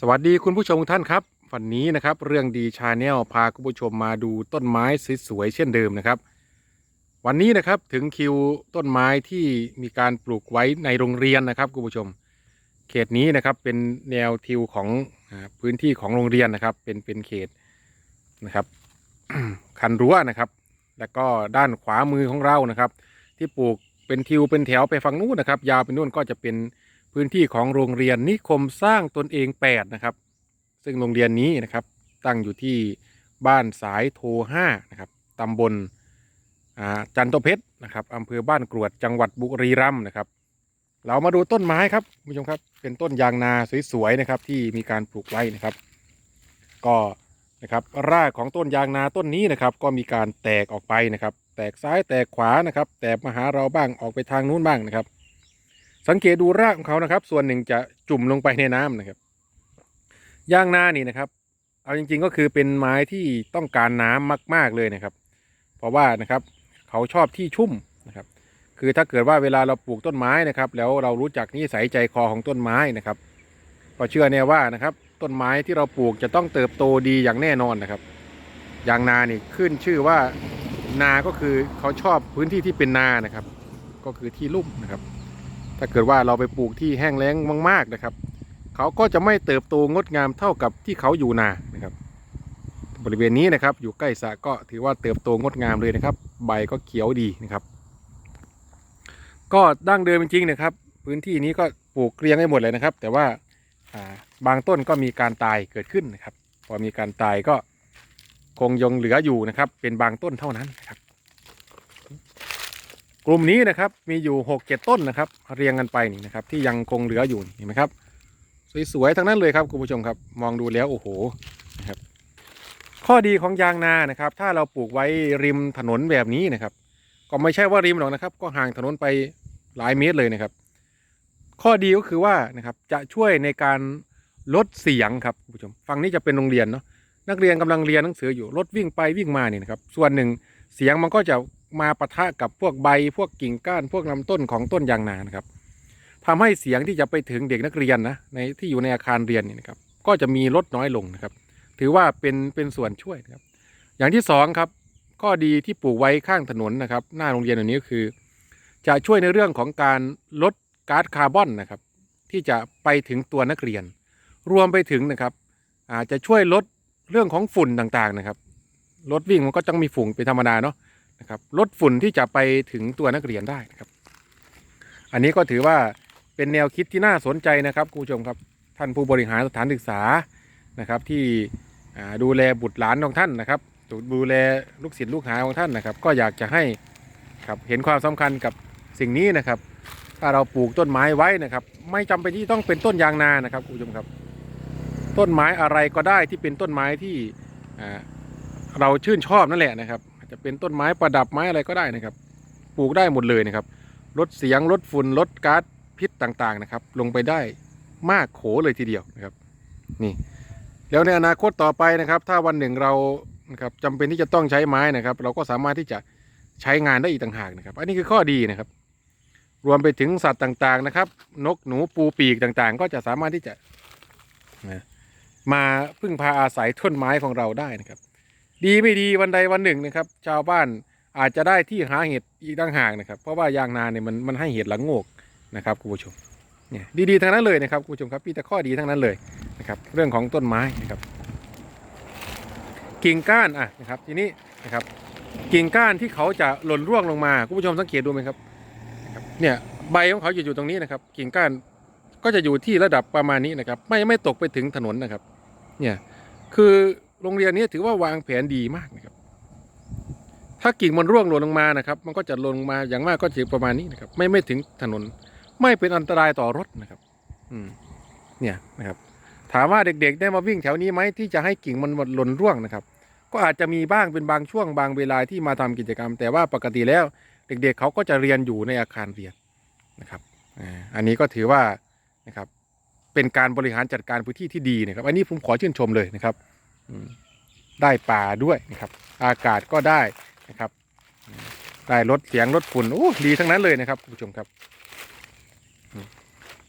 สวัสดีคุณผู้ชมทุกท่านครับ วันนี้นะครับเรื่องดีชาแนลพาคุณผู้ชมมาดูต้นไม้สวยๆเช่นเดิมนะครับ วันนี้นะครับถึงคิวต้นไม้ที่มีการปลูกไว้ในโรงเรียนนะครับคุณผู้ชม เขตนี้นะครับเป็นแนวทิวของพื้นที่ของโรงเรียนนะครับ เป็นเป็นเขตนะครับ คันรั้วนะครับ แล้วก็ด้านขวามือของเรานะครับ ที่ปลูกเป็นทิวเป็นแถวไปฝั่งนู้นนะครับ ยาวไปนู่นก็จะเป็น พื้นที่ของโรงเรียนนิคมสร้างตนเอง 8 นะครับ ซึ่งโรงเรียนนี้นะครับตั้งอยู่ที่บ้านสายโท5นะครับตำบลจันทเพชรนะครับอำเภอบ้านกรวดจังหวัดบุรีรัมย์นะครับ เรามาดูต้นไม้ครับคุณผู้ชมครับ เป็นต้นยางนาสวยๆนะครับที่มีการปลูกไว้นะครับ ก็นะครับรากของต้นยางนาต้นนี้นะครับ ก็มีการแตกออกไปนะครับ แตกซ้ายแตกขวานะครับ แตกมาหาเราบ้างออกไปทางนู้นบ้างนะครับ สังเกตดูรากของเขานะครับ ส่วนหนึ่งจะจุ่มลงไปในน้ำนะครับย่างนานี่นะครับ เอาจริง ๆก็คือเป็นไม้ที่ต้องการน้ำมาก ๆเลยนะครับ เพราะว่านะครับเขาชอบที่ชุ่มนะครับ คือถ้าเกิดว่าเวลาเราปลูกต้นไม้นะครับ แล้วเรารู้จักนิสัยใจคอของต้นไม้นะครับก็เชื่อแน่ว่านะครับ ต้นไม้ที่เราปลูกจะต้องเติบโตดีอย่างแน่นอนนะครับยางนานี่ขึ้นชื่อว่านา ก็คือเขาชอบพื้นที่ที่เป็นนานะครับ ก็คือที่ลุ่มนะครับ ถ้าเกิดว่าเราไปปลูกที่แห้งแล้งมาก ๆนะครับ เขาก็จะไม่เติบโตงดงามเท่ากับที่เขาอยู่นานะครับ บริเวณนี้นะครับ อยู่ใกล้สระก็ถือว่าเติบโตงดงามเลยนะครับ ใบก็เขียวดีนะครับ ก็ดั้งเดิมจริงๆนะครับ พื้นที่นี้ก็ปลูกเรียงให้หมดเลยนะครับ แต่ว่าอ่าบางต้นก็มีการตายเกิดขึ้นนะครับ พอมีการตายก็คงยังเหลืออยู่นะครับ เป็นบางต้นเท่านั้นนะครับ กลุ่มนี้นะครับมีอยู่หกเจ็ดต้นนะครับ เรียงกันไปนี่นะครับ ที่ยังคงเหลืออยู่เห็นไหมครับ สวยๆทั้งนั้นเลยครับคุณผู้ชมครับมองดูแล้วโอ้โหนะครับ ข้อดีของยางนานะครับ ถ้าเราปลูกไว้ริมถนนแบบนี้นะครับ ก็ไม่ใช่ว่าริมหรอกนะครับ ก็ห่างถนนไปหลายเมตรเลยนะครับ ข้อดีก็คือว่านะครับจะช่วยในการลดเสียงครับคุณผู้ชมฝั่งนี้จะเป็นโรงเรียนเนาะนักเรียนกำลังเรียนหนังสืออยู่รถวิ่งไปวิ่งมานี่นะครับ ส่วนหนึ่งเสียงมันก็จะมาปะทะกับพวกใบพวกกิ่งก้าน พวกลำต้นของต้นยางนานะครับทำให้เสียงที่จะไปถึงเด็กนักเรียนนะในที่อยู่ในอาคารเรียนนี่นะครับ ก็จะมีลดน้อยลงนะครับ ถือว่าเป็นเป็นส่วนช่วยนะครับ อย่างที่สองครับข้อดีที่ปลูกไว้ข้างถนนนะครับ หน้าโรงเรียนอันนี้ก็คือ จะช่วยในเรื่องของการลดก๊าซคาร์บอนนะครับ ที่จะไปถึงตัวนักเรียน รวมไปถึงนะครับ อาจจะช่วยลดเรื่องของฝุ่นต่างๆนะครับรถวิ่งมันก็ต้องมีฝุ่นเป็นธรรมดาเนาะ นะครับลดฝุ่นที่จะไปถึงตัวนักเรียนได้นะครับ อันนี้ก็ถือว่าเป็นแนวคิดที่น่าสนใจนะครับคุณผู้ชมครับท่านผู้บริหารสถานศึกษานะครับ ที่ดูแลบุตรหลานของท่านนะครับดูแลลูกศิษย์ลูกหาของท่านนะครับ ก็อยากจะให้ครับเห็นความสำคัญกับสิ่งนี้นะครับ ถ้าเราปลูกต้นไม้ไว้นะครับ ไม่จำเป็นที่ต้องเป็นต้นยางนานะครับคุณผู้ชมครับ ต้นไม้อะไรก็ได้ที่เป็นต้นไม้ที่เราชื่นชอบนั่นแหละนะครับ จจะเป็นต้นไม้ประดับไม้อะไรก็ได้นะครับ ปลูกได้หมดเลยนะครับลดเสียงลดฝุ่นลดก๊าซพิษต่างๆนะครับ ลงไปได้มากโขเลยทีเดียวนะครับ นี่ แล้วในอนาคตต่อไปนะครับ ถ้าวันหนึ่งเรานะครับจำเป็นที่จะต้องใช้ไม้นะครับ เราก็สามารถที่จะใช้งานได้อีกต่างหากนะครับ อันนี้คือข้อดีนะครับ รวมไปถึงสัตว์ต่างๆนะครับ นกหนูปูปีกต่างๆ ก็จะสามารถที่จะนะมาพึ่งพาอาศัยต้นไม้ของเราได้นะครับ ดีไม่ดีวันใดวันหนึ่งนะครับ ชาวบ้านอาจจะได้ที่หาเห็ดอีกต่างหากนะครับ เพราะว่ายางนาเนี่ยมันมันให้เห็ดหลังโงกนะครับคุณผู้ชมเนี่ยดีๆทั้งนั้นเลยนะครับคุณผู้ชมครับมีแต่ข้อดีทั้งนั้นเลยนะครับเรื่องของต้นไม้นะครับ กิ่งก้านอะนะครับทีนี้นะครับกิ่งก้านที่เขาจะหล่นร่วงลงมาคุณผู้ชมสังเกตดูไหมครับนะครับเนี่ยใบของเขาอยู่อยู่ตรงนี้นะครับ กิ่งก้านก็จะอยู่ที่ระดับประมาณนี้นะครับ ไม่ไม่ตกไปถึงถนนนะครับ เนี่ยคือ โรงเรียนนี้ถือว่าวางแผนดีมากนะครับ ถ้ากิ่งมันร่วงหล่นลงมานะครับ มันก็จะลงมาอย่างมากก็จะประมาณนี้นะครับ ไม่ไม่ถึงถนน ไม่เป็นอันตรายต่อรถนะครับ อืม เนี่ยนะครับ ถามว่าเด็กๆ ได้มาวิ่งแถวนี้ไหมที่จะให้กิ่งมันหล่นร่วงนะครับ ก็อาจจะมีบ้างเป็นบางช่วงบางเวลาที่มาทำกิจกรรม แต่ว่าปกติแล้ว เด็ก ๆเขาก็จะเรียนอยู่ในอาคารเรียนนะครับอ่าอันนี้ก็ถือว่านะครับเป็นการบริหารจัดการพื้นที่ที่ดีนะครับ อันนี้ผมขอชื่นชมเลยนะครับ ได้ป่าด้วยนะครับ อากาศก็ได้นะครับ ได้ลดเสียงลดฝุ่นโอ้ดีทั้งนั้นเลยนะครับคุณผู้ชมครับ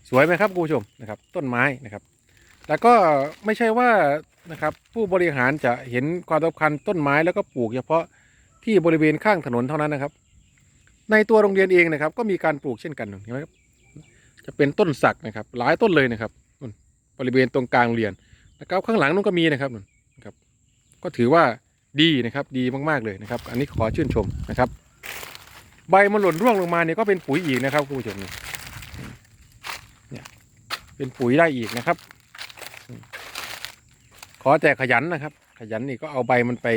สวยไหมครับคุณผู้ชมนะครับ ต้นไม้นะครับ แล้วก็ไม่ใช่ว่านะครับ ผู้บริหารจะเห็นความสำคัญต้นไม้แล้วก็ปลูกเฉพาะที่บริเวณข้างถนนเท่านั้นนะครับ ในตัวโรงเรียนเองนะครับ ก็มีการปลูกเช่นกันเห็นไหมครับจะเป็นต้นสักนะครับ หลายต้นเลยนะครับบริเวณตรงกลางเรียนนะครับข้างหลังนู้นก็มีนะครับนู่นนะครับ ก็ถือว่าดีนะครับดีมากๆเลยนะครับ อันนี้ขอชื่นชมนะครับ ใบมันหล่นร่วงลงมาเนี่ยก็เป็นปุ๋ยอีกนะครับคุณผู้ชมเนี่ยเป็นปุ๋ยได้อีกนะครับ ขอแต่ขยันนะครับ ขยันนี่ก็เอาใบมันไป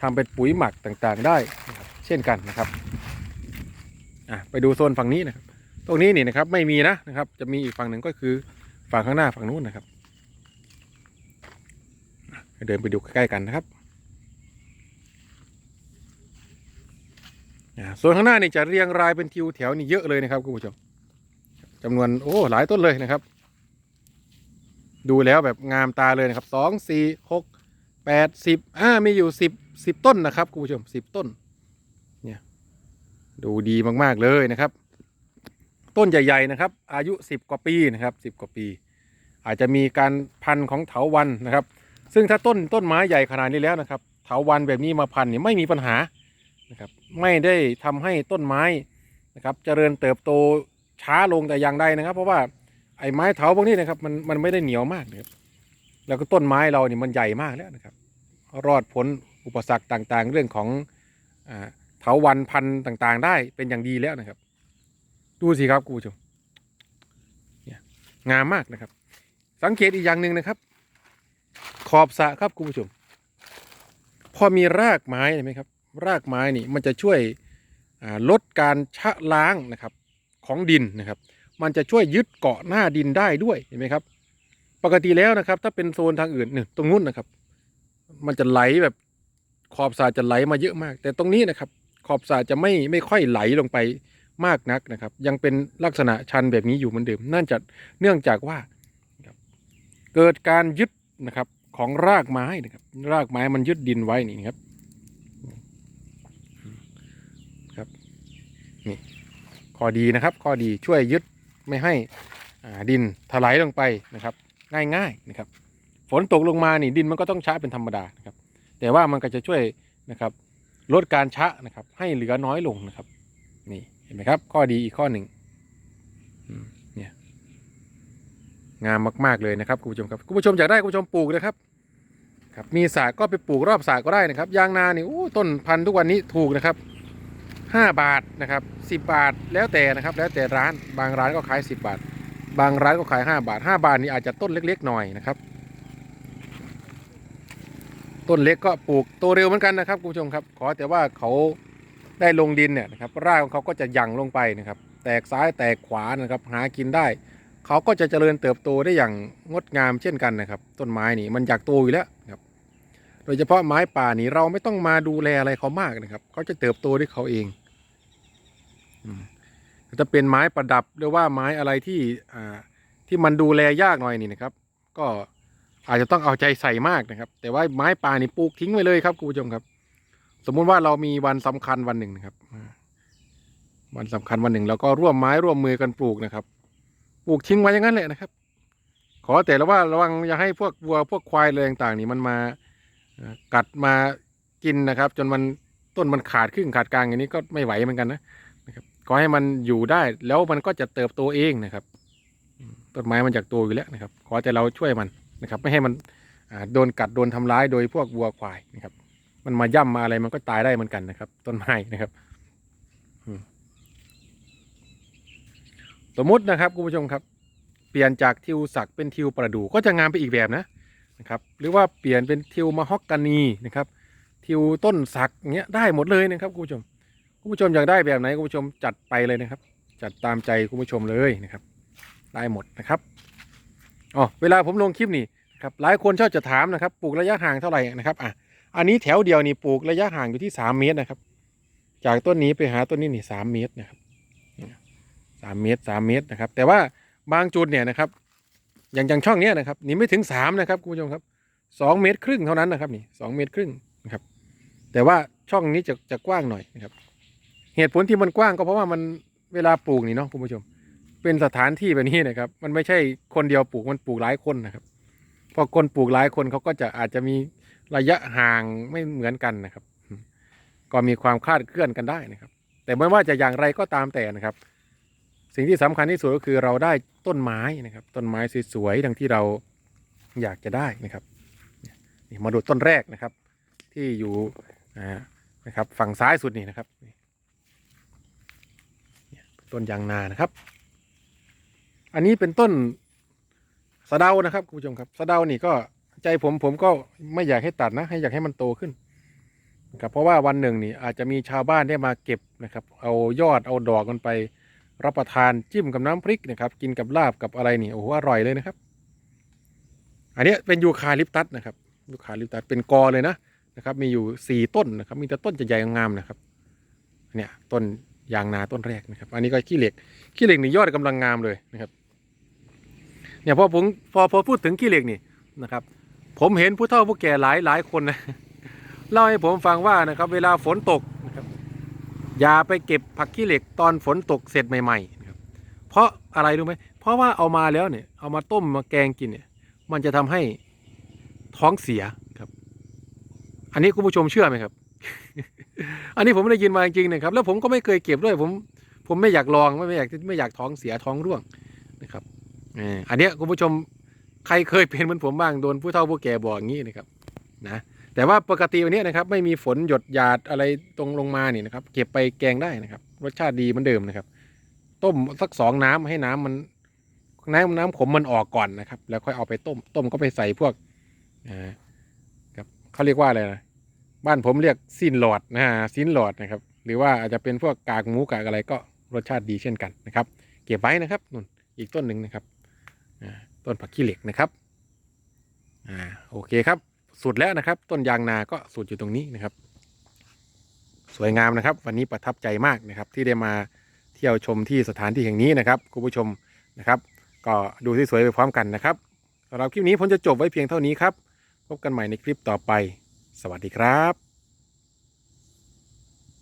ทำเป็นปุ๋ยหมักต่างๆได้เช่นกันนะครับอะไปดูโซนฝั่งนี้นะครับ ตรงนี้นี่นะครับไม่มีนะนะครับ จะมีอีกฝั่งหนึ่งก็คือฝั่งข้างหน้าฝั่งนู้นนะครับ เดินไปดูใกล้ๆกันนะครับส่วนข้างหน้านี่จะเรียงรายเป็นทิวแถวนี่เยอะเลยนะครับคุณผู้ชมจำนวนโอ้หลายต้นเลยนะครับ ดูแล้วแบบงามตาเลยนะครับสองสี่หกแปดสิบอ่ามีอยู่สิบสิบต้นนะครับคุณผู้ชมสิบต้นเนี่ยดูดีมากๆเลยนะครับ ต้นใหญ่ ๆนะครับ อายุสิบกว่าปีนะครับสิบกว่าปี อาจจะมีการพันของเถาวันนะครับ ซึ่งถ้าต้นต้นไม้ใหญ่ขนาดนี้แล้วนะครับเถาวันแบบนี้มาพันเนี่ยไม่มีปัญหานะครับไม่ได้ทำให้ต้นไม้นะครับเจริญเติบโตช้าลงแต่อย่างใดนะครับ เพราะว่าไอ้ไม้เถาพวกนี้นะครับมันมันไม่ได้เหนียวมากนะครับแล้วก็ต้นไม้เราเนี่ยมันใหญ่มากแล้วนะครับ รอดพ้นอุปสรรคต่างๆ เรื่องของเถาวันพันธุ์ต่างๆ ได้เป็นอย่างดีแล้วนะครับ ดูสิครับคุณผู้ชมงามมากนะครับ สังเกตอีกอย่างหนึ่งนะครับ ขอบสระครับคุณผู้ชม พอมีรากไม้เห็นไหมครับ รากไม้นี่มันจะช่วยลดการชะล้างนะครับของดินนะครับ มันจะช่วยยึดเกาะหน้าดินได้ด้วยเห็นไหมครับ ปกติแล้วนะครับ ถ้าเป็นโซนทางอื่นเนี่ยตรงนู้นนะครับ มันจะไหลแบบขอบสระจะไหลมาเยอะมาก แต่ตรงนี้นะครับ ขอบสระจะไม่ไม่ค่อยไหลลงไปมากนักนะครับ ยังเป็นลักษณะชันแบบนี้อยู่เหมือนเดิมนั่นจะเนื่องจากว่าเกิดการยึด นะครับ ของรากไม้นะครับ รากไม้มันยึดดินไว้นี่นะครับครับนี่ข้อดีนะครับข้อดีช่วยยึดไม่ให้ดินถลายลงไปนะครับ ง่ายๆนะครับ ฝนตกลงมานี่ดินมันก็ต้องช้าเป็นธรรมดานะครับ แต่ว่ามันก็จะช่วยนะครับลดการชะนะครับ ให้เหลือน้อยลงนะครับ นี่เห็นไหมครับ ข้อดีอีกข้อหนึ่ง งามมาก ๆ เลยนะครับคุณผู้ชมครับคุณผู้ชมอยากได้คุณผู้ชมปลูกนะครับครับมีสระก็ไปปลูกรอบสระก็ได้นะครับ ยางนานี่โอ้ต้นพันธุ์ทุกวันนี้ถูกนะครับห้าบาทนะครับสิบบาทแล้วแต่นะครับ แล้วแต่ร้านบางร้านก็ขายสิบบาท บางร้านก็ขายห้าบาทห้าบาทนี่อาจจะต้นเล็ก ๆ หน่อยนะครับ ต้นเล็กก็ปลูกโตเร็วเหมือนกันนะครับคุณผู้ชมครับ ขอแต่ว่าเขาได้ลงดินเนี่ยนะครับรากของเขาก็จะหยั่งลงไปนะครับ แตกซ้ายแตกขวานะครับ หากินได้ เขาก็จะเจริญเติบโตได้อย่างงดงามเช่นกันนะครับ ต้นไม้นี่มันอยากโตอยู่แล้วครับโดยเฉพาะไม้ป่านี่เราไม่ต้องมาดูแลอะไรเขามากนะครับเขาจะเติบโตด้วยเขาเองจะเป็นไม้ประดับหรือว่าไม้อะไรที่ที่มันดูแลยากหน่อยนี่นะครับ ก็อาจจะต้องเอาใจใส่มากนะครับ แต่ว่าไม้ป่านี่ปลูกทิ้งไว้เลยครับคุณผู้ชมครับ สมมุติว่าเรามีวันสำคัญวันหนึ่งนะครับ วันสำคัญวันหนึ่งเราก็ร่วมไม้ร่วมมือกันปลูกนะครับ ลูกทิ้งไว้อย่างนั้นแหละนะครับ ขอแต่ละว่าระวังอย่าให้พวกวัวพวกควายอะไรต่างๆ นี่มันมากัดมากินนะครับ จนมันต้นมันขาดครึ่งขาดกลางอย่างนี้ก็ไม่ไหวเหมือนกันนะก็ให้มันอยู่ได้แล้วมันก็จะเติบโตเองนะครับต้นไม้มันจากโตอยู่แล้วนะครับ ขอแต่เราช่วยมันนะครับ ไม่ให้มันโดนกัดโดนทำร้ายโดยพวกวัวควายนะครับ มันมาย่ำมาอะไรมันก็ตายได้เหมือนกันนะครับ ต้นไม้นะครับอืม สมมตินะครับคุณผู้ชมครับ เปลี่ยนจากทิวสักเป็นทิวประดู่ก็จะงามไปอีกแบบนะนะครับหรือว่าเปลี่ยนเป็นทิวมะฮอกกานีนะครับทิวต้นสักเงี้ยได้หมดเลยนะครับคุณผู้ชมคุณผู้ชมอยากได้แบบไหนคุณผู้ชมจัดไปเลยนะครับ จัดตามใจคุณผู้ชมเลยนะครับ ได้หมดนะครับอ๋อเวลาผมลงคลิปนี่นะครับหลายคนชอบจะถามนะครับปลูกระยะห่างเท่าไหร่นะครับอะอันนี้แถวเดียวนี่ปลูกระยะห่างอยู่ที่สามเมตรนะครับ จากต้นนี้ไปหาต้นนี้นี่สามเมตรนะครับ สามเมตรสามเมตรนะครับ แต่ว่าบางจุดเนี่ยนะครับ อย่างอย่างช่องเนี้ยนะครับนี่ไม่ถึงสามนะครับคุณผู้ชมครับสองเมตรครึ่งเท่านั้นนะครับนี่สองเมตรครึ่งนะครับ แต่ว่าช่องนี้จะจะกว้างหน่อยนะครับ เหตุผลที่มันกว้างก็เพราะว่ามันเวลาปลูกนี่เนาะคุณผู้ชม เป็นสถานที่แบบนี้นะครับ มันไม่ใช่คนเดียวปลูกมันปลูกหลายคนนะครับพอคนปลูกหลายคนเขาก็จะอาจจะมีระยะห่างไม่เหมือนกันนะครับ ก็มีความคลาดเคลื่อนกันได้นะครับ แต่ไม่ว่าจะอย่างไรก็ตามแต่นะครับ สิ่งที่สำคัญที่สุดก็คือเราได้ต้นไม้นะครับ ต้นไม้สวยๆดังที่เราอยากจะได้นะครับนี่มาดูต้นแรกนะครับ ที่อยู่นะครับฝั่งซ้ายสุดนี่นะครับต้นยางนานะครับ อันนี้เป็นต้นสะเดานะครับคุณผู้ชมครับสะเดานี่ก็ใจผมผมก็ไม่อยากให้ตัดนะ ให้อยากให้มันโตขึ้นครับเพราะว่าวันหนึ่งนี่อาจจะมีชาวบ้านได้มาเก็บนะครับ เอายอดเอาดอกมันไป รับประทานจิ้มกับน้ำพริกนะครับกินกับลาบกับอะไรนี่โอ้โหอร่อยเลยนะครับ อันนี้เป็นยูคาลิปตัสนะครับยูคาลิปตัสเป็นกอเลยนะนะครับ มีอยู่สี่ต้นนะครับ มีแต่ต้นใหญ่ๆงามๆนะครับเนี่ยต้นยางนาต้นแรกนะครับ อันนี้ก็ขี้เหล็กขี้เหล็กนี่ยอดกำลังงามเลยนะครับเนี่ยพอผมพอพอพูดถึงขี้เหล็กนี่นะครับ ผมเห็นผู้เฒ่าผู้แก่หลายหลายคนนะเล่าให้ผมฟังว่านะครับ เวลาฝนตกนะครับ อย่าไปเก็บผักขี้เหล็กตอนฝนตกเสร็จใหม่ๆนะครับเพราะอะไรรู้ไหมเพราะว่าเอามาแล้วเนี่ยเอามาต้มมาแกงกินเนี่ย มันจะทำให้ท้องเสียครับ อันนี้คุณผู้ชมเชื่อไหมครับ อันนี้ผมได้ยินมาจริงๆนะครับ แล้วผมก็ไม่เคยเก็บด้วย ผมผมไม่อยากลองไม่ไม่อยากไม่อยากท้องเสียท้องร่วงนะครับอันนี้คุณผู้ชมใครเคยเป็นเหมือนผมบ้างโดนผู้เฒ่าผู้แก่บอกอย่างนี้นะครับ นะ แต่ว่าปกติวันนี้นะครับไม่มีฝนหยดหยาดอะไรตรงลงมานี่นะครับ เก็บไปแกงได้นะครับ รสชาติดีเหมือนเดิมนะครับ ต้มสักสองน้ำให้น้ำมันน้ำน้ำขมมันออกก่อนนะครับ แล้วค่อยเอาไปต้ม ต้มก็ไปใส่พวกอ่าครับเขาเรียกว่าอะไรนะบ้านผมเรียกซีนหลอดนะฮะซีนหลอดนะครับ หรือว่าอาจจะเป็นพวกกากหมูกากอะไรก็รสชาติดีเช่นกันนะครับ เก็บไว้นะครับนุ่นอีกต้นหนึ่งนะครับอ่าต้นผักขี้เหล็กนะครับอ่าโอเคครับ สุดแล้วนะครับ ต้นยางนาก็สุดอยู่ตรงนี้นะครับ สวยงามนะครับ วันนี้ประทับใจมากนะครับ ที่ได้มาเที่ยวชมที่สถานที่แห่งนี้นะครับคุณผู้ชมนะครับ ก็ดูที่สวยไปพร้อมกันนะครับสำหรับคลิปนี้ผมจะจบไว้เพียงเท่านี้ครับ พบกันใหม่ในคลิปต่อไป สวัสดีครับ